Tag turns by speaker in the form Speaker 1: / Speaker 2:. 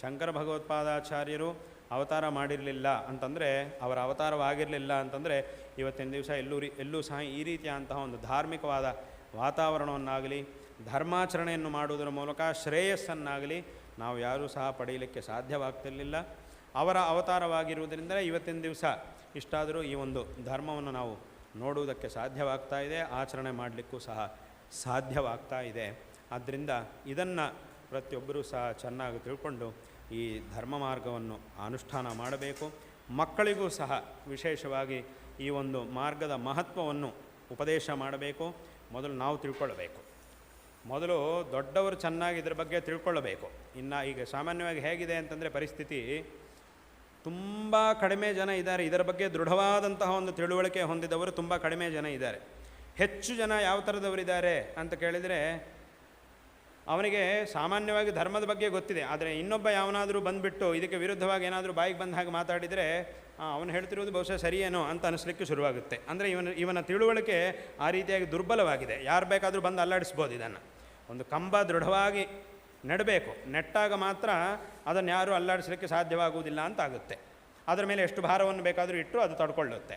Speaker 1: ಶಂಕರ ಭಗವತ್ಪಾದಾಚಾರ್ಯರು ಅವತಾರ ಮಾಡಿರಲಿಲ್ಲ ಅಂತಂದರೆ, ಅವರ ಅವತಾರವಾಗಿರಲಿಲ್ಲ ಅಂತಂದರೆ, ಇವತ್ತಿನ ದಿವಸ ಎಲ್ಲೂ ಎಲ್ಲೂ ಸಹ ಈ ರೀತಿಯಾದಂತಹ ಒಂದು ಧಾರ್ಮಿಕವಾದ ವಾತಾವರಣವನ್ನಾಗಲಿ, ಧರ್ಮಾಚರಣೆಯನ್ನು ಮಾಡುವುದರ ಮೂಲಕ ಶ್ರೇಯಸ್ಸನ್ನಾಗಲಿ ನಾವು ಯಾರೂ ಸಹ ಪಡೆಯಲಿಕ್ಕೆ ಸಾಧ್ಯವಾಗ್ತಿರಲಿಲ್ಲ. ಅವರ ಅವತಾರವಾಗಿರುವುದರಿಂದ ಇವತ್ತಿನ ದಿವಸ ಇಷ್ಟಾದರೂ ಈ ಒಂದು ಧರ್ಮವನ್ನು ನಾವು ನೋಡುವುದಕ್ಕೆ ಸಾಧ್ಯವಾಗ್ತಾ ಇದೆ, ಆಚರಣೆ ಮಾಡಲಿಕ್ಕೂ ಸಹ ಸಾಧ್ಯವಾಗ್ತಾ ಇದೆ. ಆದ್ದರಿಂದ ಇದನ್ನು ಪ್ರತಿಯೊಬ್ಬರೂ ಸಹ ಚೆನ್ನಾಗಿ ತಿಳ್ಕೊಂಡು ಈ ಧರ್ಮ ಮಾರ್ಗವನ್ನು ಅನುಷ್ಠಾನ ಮಾಡಬೇಕು. ಮಕ್ಕಳಿಗೂ ಸಹ ವಿಶೇಷವಾಗಿ ಈ ಒಂದು ಮಾರ್ಗದ ಮಹತ್ವವನ್ನು ಉಪದೇಶ ಮಾಡಬೇಕು. ಮೊದಲು ನಾವು ತಿಳ್ಕೊಳ್ಬೇಕು. ಮೊದಲು ದೊಡ್ಡವರು ಚೆನ್ನಾಗಿ ಇದ್ರ ಬಗ್ಗೆ ತಿಳ್ಕೊಳ್ಳಬೇಕು ಇನ್ನು ಈಗ ಸಾಮಾನ್ಯವಾಗಿ ಹೇಗಿದೆ ಅಂತಂದರೆ ಪರಿಸ್ಥಿತಿ ತುಂಬ ಕಡಿಮೆ ಜನ ಇದ್ದಾರೆ. ಇದರ ಬಗ್ಗೆ ದೃಢವಾದಂತಹ ಒಂದು ತಿಳುವಳಿಕೆ ಹೊಂದಿದವರು ತುಂಬ ಕಡಿಮೆ ಜನ ಇದ್ದಾರೆ. ಹೆಚ್ಚು ಜನ ಯಾವ ಥರದವರಿದ್ದಾರೆ ಅಂತ ಕೇಳಿದರೆ ಅವನಿಗೆ ಸಾಮಾನ್ಯವಾಗಿ ಧರ್ಮದ ಬಗ್ಗೆ ಗೊತ್ತಿದೆ. ಆದರೆ ಇನ್ನೊಬ್ಬ ಯಾವನಾದರೂ ಬಂದುಬಿಟ್ಟು ಇದಕ್ಕೆ ವಿರುದ್ಧವಾಗಿ ಏನಾದರೂ ಬಾಯಿಗೆ ಬಂದ ಹಾಗೆ ಮಾತಾಡಿದರೆ ಅವನು ಹೇಳ್ತಿರೋದು ಬಹುಶಃ ಸರಿಯೇನೋ ಅಂತ ಅನಿಸ್ಲಿಕ್ಕೆ ಶುರುವಾಗುತ್ತೆ. ಅಂದರೆ ಇವನ ಇವನ ತಿಳುವಳಿಕೆ ಆ ರೀತಿಯಾಗಿ ದುರ್ಬಲವಾಗಿದೆ. ಯಾರು ಬೇಕಾದರೂ ಬಂದು ಅಲ್ಲಾಡಿಸ್ಬೋದು ಇದನ್ನು. ಒಂದು ಕಂಬ ದೃಢವಾಗಿ ನೆಡಬೇಕು. ನೆಟ್ಟಾಗ ಮಾತ್ರ ಅದನ್ನು ಯಾರೂ ಅಲ್ಲಾಡಿಸಲಿಕ್ಕೆ ಸಾಧ್ಯವಾಗುವುದಿಲ್ಲ ಅಂತ ಆಗುತ್ತೆ. ಅದರ ಮೇಲೆ ಎಷ್ಟು ಭಾರವನ್ನು ಬೇಕಾದರೂ ಇಟ್ಟು ಅದು ತಡ್ಕೊಳ್ಳುತ್ತೆ.